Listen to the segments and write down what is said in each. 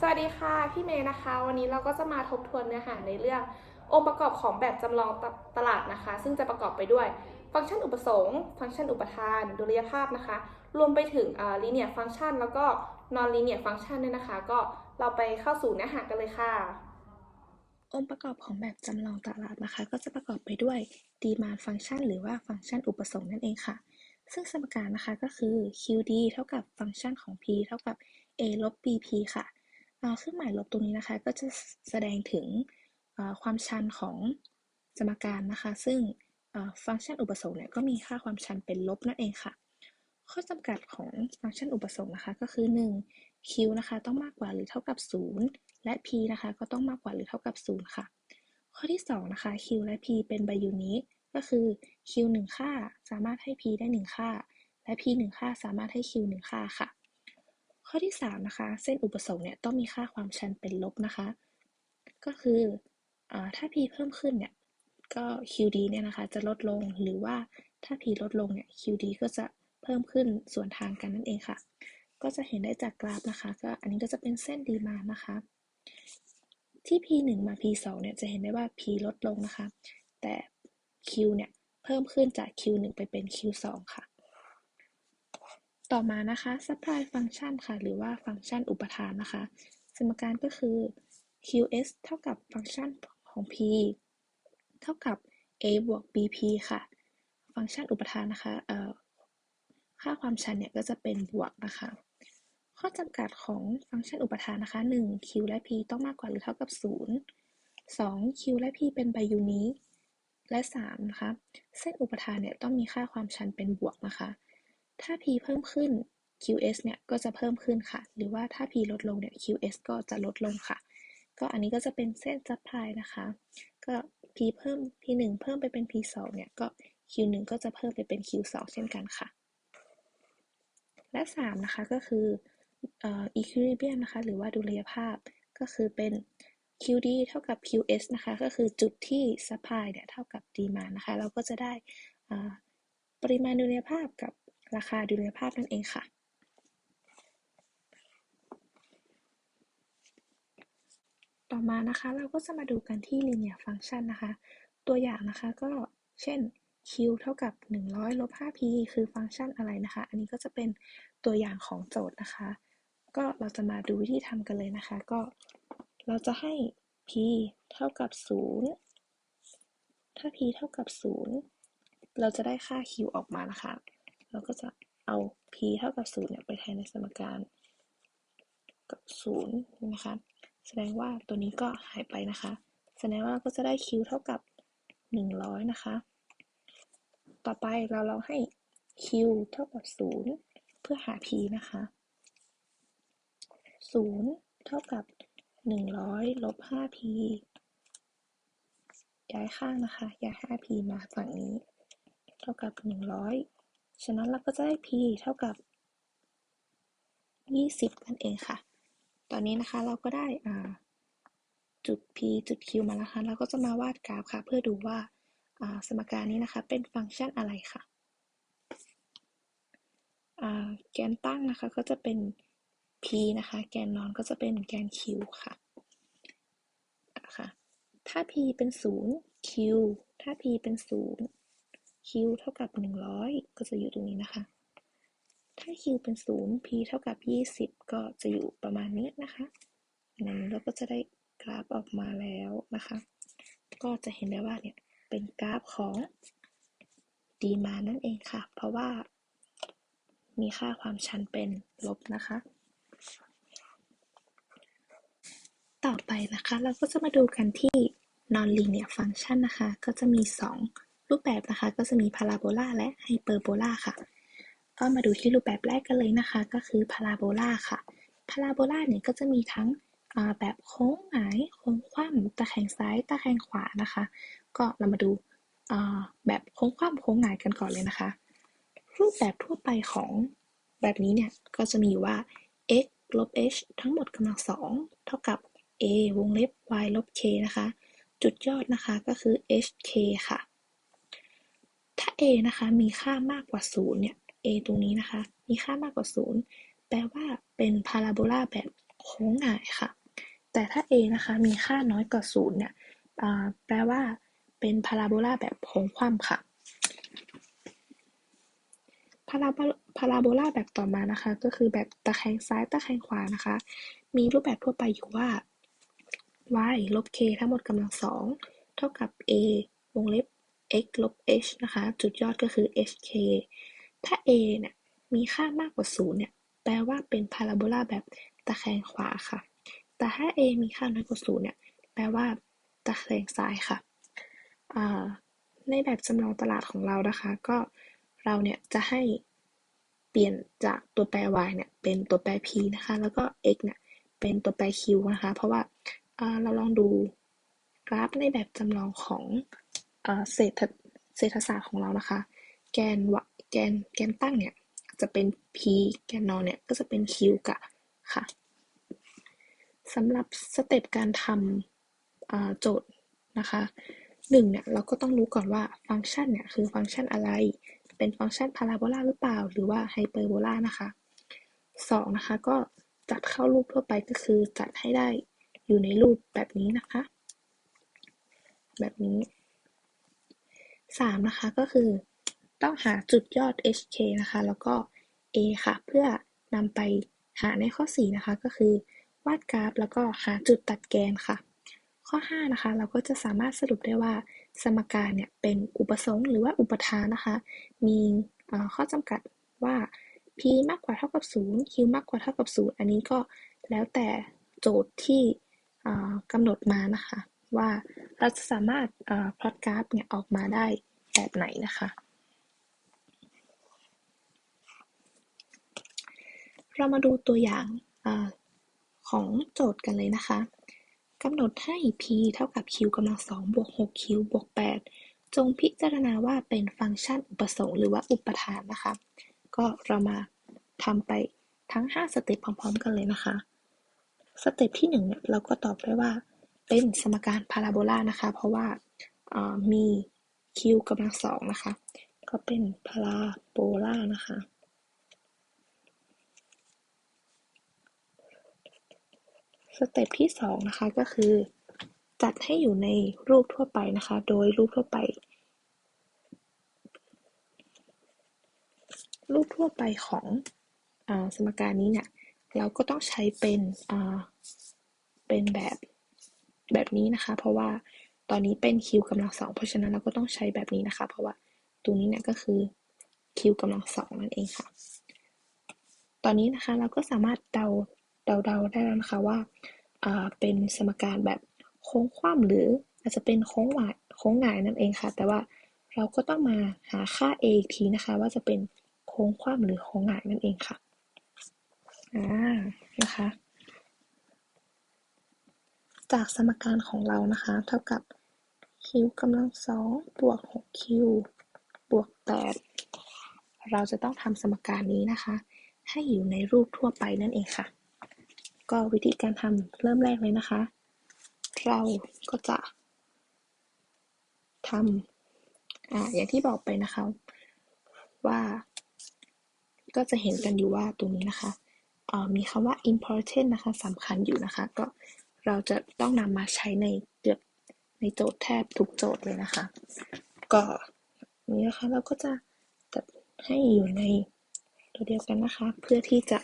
สวัสดีค่ะ พี่เมย์นะคะ วันนี้เราก็จะมาทบทวนเนื้อหาในเรื่อง องค์ประกอบของแบบจำลองตตลาดนะคะ ซึ่งจะประกอบไปด้วย ฟังก์ชันอุปสงค์ ฟังก์ชันอุปทาน ดุลยภาพนะคะ รวมไปถึงลีเนียฟังก์ชันแล้วก็นอนลีเนียฟังก์ชันด้วยนะคะ ก็เราไปเข้าสู่เนื้อหากันเลยค่ะ องค์ประกอบของแบบจำลองตลาดนะคะ ก็จะประกอบไปด้วย demand function หรือว่าฟังก์ชันอุปสงค์นั่นเองค่ะ ซึ่งสมการนะคะก็คือ qd เท่ากับฟังก์ชันของ p เท่ากับ a ลบ bp ค่ะ เครื่องหมายลบตรงนี้นะคะ ก็จะแสดงถึงความชันของสมการนะคะ ซึ่งฟังก์ชันอุปสงค์เนี่ยก็มีค่าความชันเป็นลบนั่นเองค่ะ ข้อจำกัดของฟังก์ชันอุปสงค์นะคะ ก็คือ 1 q นะคะต้องมากกว่าหรือเท่ากับ 0 และ p นะคะก็ต้องมากกว่าหรือเท่ากับ 0 ค่ะ ข้อที่ 2 นะคะ q และ p เป็นไบยูนิคก็คือ q 1 ค่าสามารถให้ p ได้ 1 ค่า และ p 1 ค่าสามารถให้ q 1 ค่าค่ะ ข้อที่ 3 นะคะ เส้นอุปสงค์เนี่ยต้องมีค่าความชันเป็นลบนะคะ ก็คืออถ้า p เพิ่มขึ้นเนี่ยก็ qd เนี่ยนะคะจะลดลงหรือว่าถ้า p ลดลงเนี่ย qd ก็จะเพิ่มขึ้นส่วนทางกันนั่นเองค่ะ ก็จะเห็นได้จากกราฟนะคะ ก็อันนี้ก็จะเป็นเส้นดีมานะคะ ที่ p1 มา p2 เนี่ยจะเห็นได้ว่า p ลดลงนะคะ แต่ q เนี่ยเพิ่มขึ้นจาก q1 ไปเป็น q2 ค่ะ ต่อมานะคะ supply function ค่ะ หรือว่าฟังก์ชันอุปทานนะคะ สมการก็คือ qs เท่ากับฟังก์ชันของ p เท่ากับ a บวก bp ค่ะ ฟังก์ชันอุปทานนะคะเอ่อค่าความชันเนี่ยก็จะเป็นบวกนะคะ ข้อจำกัดของฟังก์ชันอุปทานนะคะ 1 q และ p ต้องมากกว่าหรือเท่ากับ 0 2 q และ p เป็นไบยูนิคและ3นะคะ เส้นอุปทานเนี่ยต้องมีค่าความชันเป็นบวกนะคะ ถ้า p เพิ่มขึ้น qs เนี่ยก็จะเพิ่มขึ้นค่ะ หรือว่าถ้า p ลดลงเนี่ย qs ก็จะลดลงค่ะ ก็อันนี้ก็จะเป็นเส้น supply นะคะ ก็ p เพิ่ม p 1เพิ่มไปเป็น p 2เนี่ยก็ q 1ก็จะเพิ่มไปเป็น q 2เช่นกันค่ะ และ 3 นะคะก็คืออ่อ equilibrium นะคะ หรือว่าดุลยภาพก็คือเป็น qd เท่ากับ qs นะคะ ก็คือจุดที่ supply เนี่ยเท่ากับ demand นะคะ เราก็จะได้อ่าปริมาณดุลยภาพกับ ราคาดุลยภาพนั่นเองค่ะต่อมานะคะเราก็จะมาดูกันที่ linear function นะคะ ตัวอย่างนะคะก็เช่น q เท่ากับ 100ลบ 5p คือฟังก์ชันอะไรนะคะ อันนี้ก็จะเป็นตัวอย่างของโจทย์นะคะ ก็เราจะมาดูวิธีทำกันเลยนะคะ ก็เราจะให้ p เท่ากับ 0 ถ้า p เท่ากับ 0 เราจะได้ค่า q ออกมานะคะ เราก็จะเอา p เท่ากับ0เนี่ยไปแทนในสมการกับ0นะคะ แสดงว่าตัวนี้ก็หายไปนะคะ แสดงว่าเราก็จะได้ q เท่ากับ 100 นะคะ ต่อไปเราลองให้ q เท่ากับ 0 เพื่อหา p นะคะ 0 เท่ากับ 100ลบ 5p ย้ายข้างนะคะ ย้าย 5p มาฝั่งนี้ เท่ากับ 100 ฉะนั้นเราก็จะได้ p เท่ากับ 20 นั่นเองค่ะ ตอนนี้นะคะเราก็ได้จุด p จุด q มาแล้วค่ะ เราก็จะมาวาดกราฟค่ะ เพื่อดูว่าสมการนี้นะคะ เป็นฟังก์ชันอะไรค่ะแกนตั้งนะคะก็จะเป็น p นะคะ แกนนอนก็จะเป็นแกน q ค่ะค่ะ ถ้า p เป็น 0 q ถ้า p เป็น 0 q เท่ากับ 100 ก็จะอยู่ตรงนี้นะคะ ถ้า q เป็น 0 p เท่ากับ 20 ก็จะอยู่ประมาณนี้นะคะนั้นเราก็จะได้กราฟออกมาแล้วนะคะ ก็จะเห็นได้ว่าเนี่ยเป็นกราฟของดีมานั่นเองค่ะ เพราะว่ามีค่าความชันเป็นลบนะคะ ต่อไปนะคะเราก็จะมาดูกันที่ non-linear function นะคะ ก็จะมี 2 รูปแบบนะคะก็จะมีพาราโบลาและไฮเปอร์โบลาค่ะ ก็มาดูที่รูปแบบแรกกันเลยนะคะ ก็คือพาราโบลาค่ะ พาราโบลาเนี่ยก็จะมีทั้งแบบโค้งหงายโค้งคว่ำตะแคงซ้ายตะแคงขวานะคะ ก็เรามาดูแบบโค้งคว่ำโค้งหงายกันก่อนเลยนะคะ รูปแบบทั่วไปของแบบนี้เนี่ยก็จะมีอยู่ว่า x ลบ h ทั้งหมดกำลังสองเท่ากับ a วงเล็บ y ลบ k นะคะ จุดยอดนะคะก็คือ hk ค่ะ ถ้า a นะคะมีค่ามากกว่า0เนี่ย a ตรงนี้นะคะ มีค่ามากกว่า 0 แปลว่าเป็นพาราโบลาแบบโค้งหงายค่ะ แต่ถ้า a นะคะมีค่าน้อยกว่าศูนย์เนี่ยแปลว่าเป็นพาราโบลาแบบโค้งคว่ำค่ะพาราโบพาราโบลาแบบต่อมานะคะ ก็คือแบบตะแคงซ้ายตะแคงขวานะคะ มีรูปแบบทั่วไปอยู่ว่า y ลบ k ทั้งหมดกำลังสองเท่ากับ a วงเล็บ x ลบ h นะคะ จุดยอดก็คือ hk ถ้า a เนี่ยมีค่ามากกว่าศูนย์เนี่ย แปลว่าเป็นพาราโบลาแบบตะแคงขวาค่ะ แต่ถ้า a มีค่าน้อยกว่าศูนย์เนี่ย แปลว่าตะแคงซ้ายค่ะ ในแบบจำลองตลาดของเรานะคะ ก็เราเนี่ยจะให้เปลี่ยนจากตัวแปร y เนี่ยเป็นตัวแปร p นะคะ แล้วก็ x เนี่ยเป็นตัวแปร q นะคะ เพราะว่าเราลองดูกราฟในแบบจำลองของ อ่าเศรษฐเศรษฐศาสตร์ของเรานะคะ แกนวะแกนแกนตั้งเนี่ยจะเป็น p แกนนอนเนี่ยก็จะเป็น q กับค่ะสำหรับสเต็ปการทำโจทย์นะคะหนึ่งเนี่ยเราก็ต้องรู้ก่อนว่าฟังก์ชันเนี่ยคือฟังก์ชันอะไร เป็นฟังก์ชันพาราโบลาหรือเปล่า หรือว่าไฮเปอร์โบลานะคะสองนะคะก็จัดเข้ารูปทั่วไปก็คือจัดให้ได้อยู่ในรูปแบบนี้นะคะ แบบนี้ สามนะคะก็คือ ต้องหาจุดยอด hk นะคะ แล้วก็ a ค่ะ เพื่อนำไปหาในข้อ4นะคะ ก็คือ วาดกราฟ แล้วก็หาจุดตัดแกนค่ะ ข้อ5นะคะ เราก็จะสามารถสรุปได้ว่า สมการเนี่ยเป็นอุปสงค์หรือว่าอุปทานนะคะ มีข้อจำกัดว่า p มากกว่าเท่ากับ 0 q มากกว่าเท่ากับ 0 อันนี้ก็แล้วแต่โจทย์ที่กำหนดมานะคะ ว่าเราจะสามารถพลอตกราฟเนี่ยออกมาได้แบบไหนนะคะ เรามาดูตัวอย่างอของโจทย์กันเลยนะคะกำหนดให้ p เท่ากับ q กำลังสองบวก 6q บวก 8 จงพิจารณาว่าเป็นฟังก์ชันอุปสงค์หรือว่าอุปทานนะคะ ก็เรามาทำไปทั้ง 5 สเต็ปพร้อม ๆ กันเลยนะคะ สเต็ปที่1เนี่ยเราก็ตอบได้ว่า เป็นสมการพาราโบลานะคะ เพราะว่ามี q กำลังสองนะคะ ก็เป็นพาราโบลานะคะ สเต็ปที่2นะคะก็คือ จัดให้อยู่ในรูปทั่วไปนะคะ โดยรูปทั่วไป รูปทั่วไปของอสมการนี้เนี่ย เราก็ต้องใช้เป็นเป็นแบบ แบบนี้นะคะ เพราะว่าตอนนี้เป็น q กำลังสองเพราะฉะนั้นเราก็ต้องใช้แบบนี้นะคะ เพราะว่าตัวนี้เนี่ยก็คือ q กำลังสองนั่นเองค่ะ ตอนนี้นะคะเราก็สามารถเดาเดาๆได้แล้วนะคะว่าเป็นสมการแบบโค้งคว่ำหรืออาจจะเป็นโค้งหวายโค้งหงายนั่นเองค่ะ แต่ว่าเราก็ต้องมาหาค่า a อีกทีนะคะ ว่าจะเป็นโค้งคว่ำหรือโค้งหงายนั่นเองค่ะอ่านะคะ จากสมการของเรานะคะ เท่ากับ q กำลังสองบวก 6q บวก 8 เราจะต้องทำสมการนี้นะคะ ให้อยู่ในรูปทั่วไปนั่นเองค่ะ ก็วิธีการทำเริ่มแรกเลยนะคะ เราก็จะทำออย่างที่บอกไปนะคะว่า ก็จะเห็นกันอยู่ว่าตรงนี้นะคะมีคำว่า important นะคะสำคัญอยู่นะคะ ก็ เราจะต้องนำมาใช้ในเกือบในโจทย์แทบทุกโจทย์เลยนะคะ ก็นี้นะคะเราก็จะจัดให้อยู่ในตัวเดียวกันนะคะ เพื่อที่จะ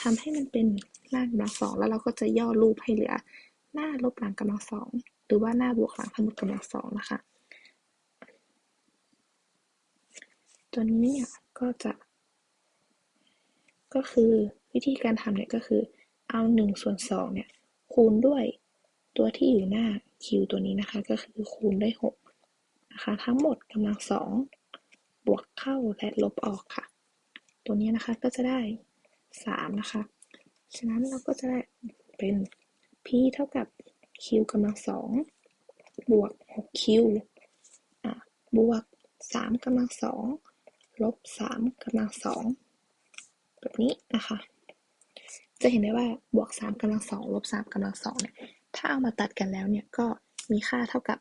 ทำให้มันเป็นหน้ากำลังสองแล้วเราก็จะย่อรูปให้เหลือ หน้าลบหลังกำลังสองหรือว่าหน้าบวกหลังทั้งหมดกำลังสองนะคะ ตัวนี้เนี่ยก็จะก็คือวิธีการทำเนี่ยก็คือเอา1ส่วน2เนี่ย คูณด้วยตัวที่อยู่หน้า q ตัวนี้นะคะ ก็คือคูณด้วย6นะคะ ทั้งหมดกำลังสองบวกเข้าและลบออกค่ะ ตัวนี้นะคะก็จะได้3นะคะ ฉะนั้นเราก็จะได้เป็น p เท่ากับ q กำลังสองบวก 6q บวก 3กำลังสองลบ 3กำลังสองแบบนี้นะคะ จะเห็นได้ว่าบวก 3กำลังสองลบ3กำลังสองเนี่ยถ้าเอามาตัดกันแล้วเนี่ยก็มีค่าเท่ากับ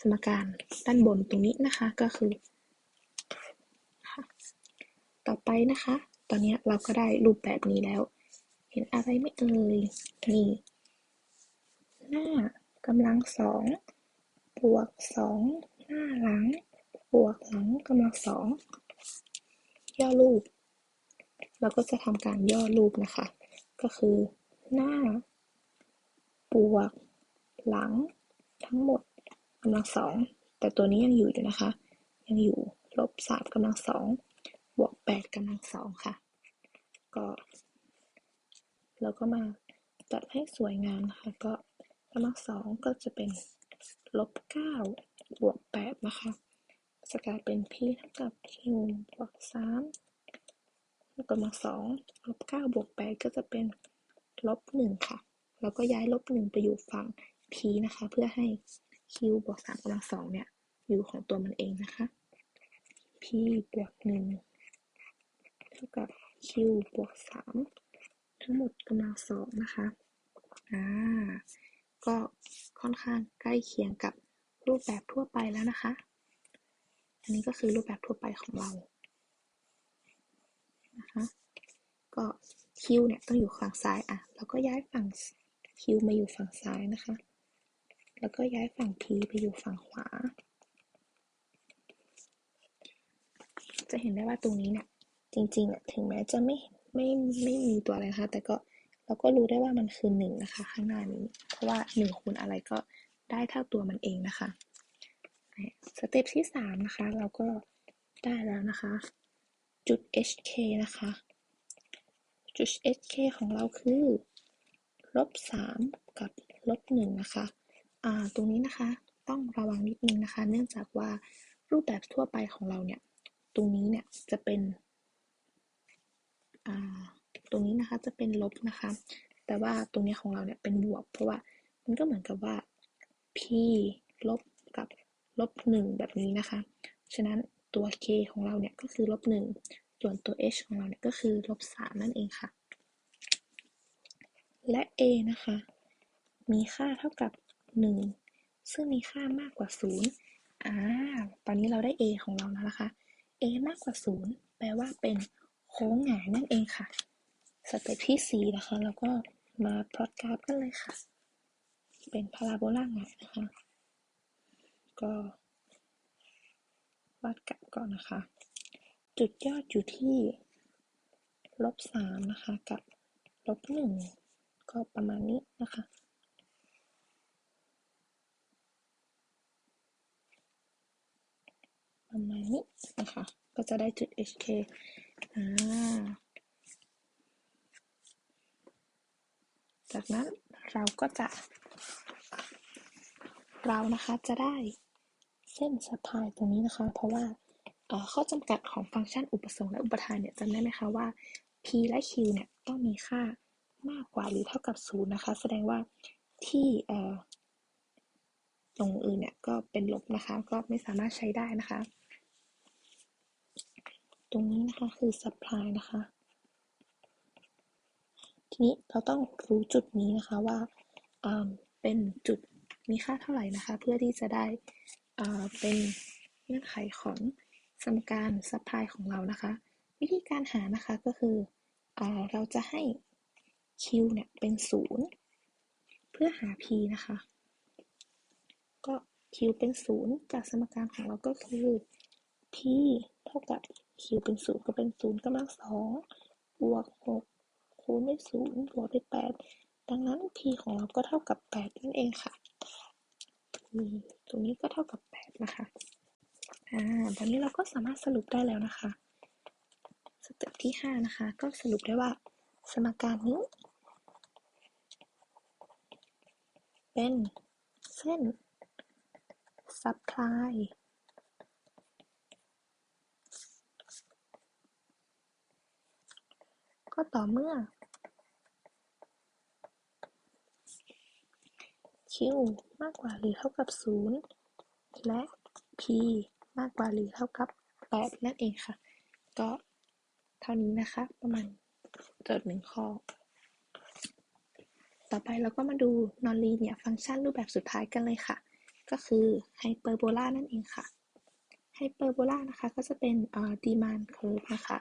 สมการด้านบนตรงนี้นะคะก็คือ ต่อไปนะคะ ตอนนี้เราก็ได้รูปแบบนี้แล้ว เห็นอะไรไม่เอ่ยนี่หน้ากำลังสองบวกสองหน้าหลัง บวกหลังกำลังสองย่อรูป เราก็จะทำการย่อรูปนะคะ ก็คือหน้าบวก หลัง ทั้งหมดกำลังสองแต่ตัวนี้ยังอยู่อยู่นะคะ ยังอยู่ลบสามกำลังสองบวกแปดกำลังสองค่ะ ก็เราก็มาตัดให้สวยงามนะคะก็กำลังสองก็จะเป็นลบเก้าบวกแปดนะคะจะกลายเป็น p เท่ากับ q บวกสาม กำลังสองลบเก้าบวกแปดก็จะเป็นลบหนึ่งค่ะ แล้วก็ย้ายลบหนึ่งไปอยู่ฝั่ง p นะคะ เพื่อให้ q บวกสามกำลังสองเนี่ย อยู่ของตัวมันเองนะคะ p บวกหนึ่งเท่ากับ q บวกสามทั้งหมดกำลังสองนะคะอ่าก็ค่อนข้างใกล้เคียงกับรูปแบบทั่วไปแล้วนะคะ อันนี้ก็คือรูปแบบทั่วไปของเรา นะคะ ก็ q เนี่ยต้องอยู่ฝั่งซ้ายอะแล้วก็ย้ายฝั่ง q มาอยู่ฝั่งซ้ายนะคะ แล้วก็ย้ายฝั่ง p ไปอยู่ฝั่งขวา จะเห็นได้ว่าตรงนี้เนี่ยจริงๆอะถึงแม้จะไม่ไม่ไม่มีตัวอะไรนะคะแต่ก็เราก็รู้ได้ว่ามันคือหนึ่งนะคะ ข้างหน้านี้ เพราะว่าหนึ่งคูณอะไรก็ได้เท่าตัวมันเองนะคะ สเต็ปที่สามนะคะ เราก็ได้แล้วนะคะ จุด hk นะคะ จุด hk ของเราคือ ลบสามกับลบหนึ่งนะคะอ่าตรงนี้นะคะต้องระวังนิดนึงนะคะ เนื่องจากว่ารูปแบบทั่วไปของเราเนี่ย ตรงนี้เนี่ยจะเป็นตรงนี้นะคะจะเป็นลบนะคะ แต่ว่าตรงนี้ของเราเนี่ยเป็นบวก เพราะว่ามันก็เหมือนกับว่า p ลบกับลบหนึ่งแบบนี้นะคะ ฉะนั้น ตัว k ของเราเนี่ยก็คือลบหนึ่งส่วนตัว h ของเราเนี่ยก็คือลบสามนั่นเองค่ะ และ a นะคะ มีค่าเท่ากับหนึ่งซึ่งมีค่ามากกว่าศูนย์อ่าตอนนี้เราได้ a ของเราแล้วนะคะ a มากกว่าศูนย์แปลว่าเป็นโค้งหงายนั่นเองค่ะ สเต็ปที่ 4 นะคะแล้วก็มาพลอตกราฟกันเลยค่ะ เป็นพาราโบลาหงายนะคะ ก็ วาดกราฟก่อนนะคะ จุดยอดอยู่ที่ลบสามนะคะ กับลบหนึ่งก็ประมาณนี้นะคะ ประมาณนี้นะคะ ก็จะได้จุด hk อ่าจากนั้นเราก็จะ เรานะคะจะได้ เส้นสะพายตรงนี้นะคะ เพราะว่าข้อจำกัดของฟังก์ชันอุปสงค์และอุปทานเนี่ยจำได้ไหมคะว่า p และ q เนี่ยต้องมีค่ามากกว่าหรือเท่ากับศูนย์นะคะ แสดงว่าที่ตรงอื่นเนี่ยก็เป็นลบนะคะ ก็ไม่สามารถใช้ได้นะคะ ตรงนี้นะคะคือ supply นะคะ ทีนี้เราต้องรู้จุดนี้นะคะว่าเป็นจุดมีค่าเท่าไหร่นะคะ เพื่อที่จะได้ เป็นเงื่อนไขของสมการ supply ของเรานะคะ วิธีการหานะคะก็คืออเราจะให้ q เนี่ยเป็นศูนย์เพื่อหา p นะคะ ก็ q เป็นศูนย์จากสมการของเราก็คือ p เท่ากับ q เป็นศูนย์ก็เป็นศูนย์กำลังสองบวกหกคูณด้วยศูนย์บวกด้วยแปดดังนั้น p ของเราก็เท่ากับแปดนั่นเองค่ะ ตรงนี้ก็เท่ากับแปดนะคะ อ่า ตอนนี้เราก็สามารถสรุปได้แล้วนะคะ สเต็ปที่ห้านะคะ ก็สรุปได้ว่า สมการนี้ เป็นเส้น supply ก็ต่อเมื่อ q มากกว่าหรือเท่ากับ 0 และ p มากกว่าหรือเท่ากับ 8 นั่นเองค่ะ ก็เท่านี้นะคะ ประมาณโจทย์หนึ่งข้อ ต่อไปเราก็มาดู non-linear function รูปแบบสุดท้ายกันเลยค่ะ ก็คือ hyperbola นั่นเองค่ะ hyperbola นะคะ ก็จะเป็น demand curve นะคะ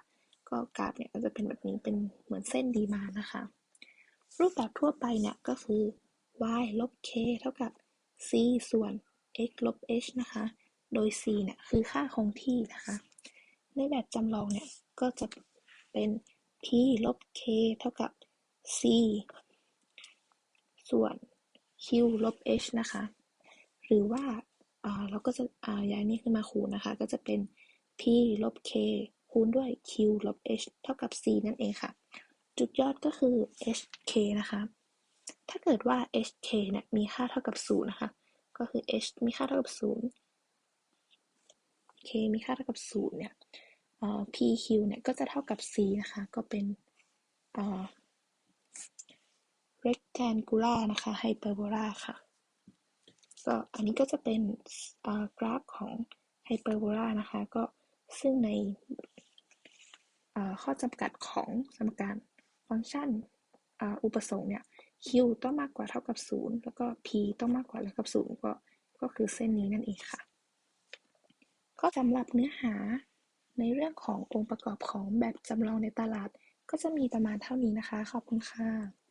ก็กราฟเนี่ยก็จะเป็นแบบนี้เป็นเหมือนเส้นดีมานะคะ รูปแบบทั่วไปเนี่ยก็คือ y ลบ k เท่ากับ c ส่วน x ลบ h นะคะ โดย c เนี่ยคือค่าคงที่นะคะ ในแบบจำลองเนี่ยก็จะเป็น p ลบ k เท่ากับ c ส่วน q ลบ h นะคะ หรือว่าเราก็จะาย้ายนี้ขึ้นมาคูณนะคะ ก็จะเป็น p ลบ k คูณด้วย q ลบ h เท่ากับ c นั่นเองค่ะ จุดยอดก็คือ hk นะคะ ถ้าเกิดว่า hk เนี่ยมีค่าเท่ากับ 0 นะคะ ก็คือ h มีค่าเท่ากับ 0 k มีค่าเท่ากับ 0 เนี่ยเอ่อ pq เนี่ยก็จะเท่ากับ c นะคะ ก็เป็น rectangular นะคะ hyperbola ค่ะ ก็อันนี้ก็จะเป็นกราฟของไฮเปอร์โบลานะคะ ก็ซึ่งในข้อจำกัดของสมการฟังก์ชันอุปสงค์เนี่ย q ต้องมากกว่าเท่ากับ 0 แล้วก็ p ต้องมากกว่าเท่ากับ 0 ก็ ก็คือเส้นนี้นั่นเองค่ะ ก็สำหรับเนื้อหาในเรื่องขององค์ประกอบของแบบจำลองในตลาด ก็จะมีประมาณเท่านี้นะคะ ขอบคุณค่ะ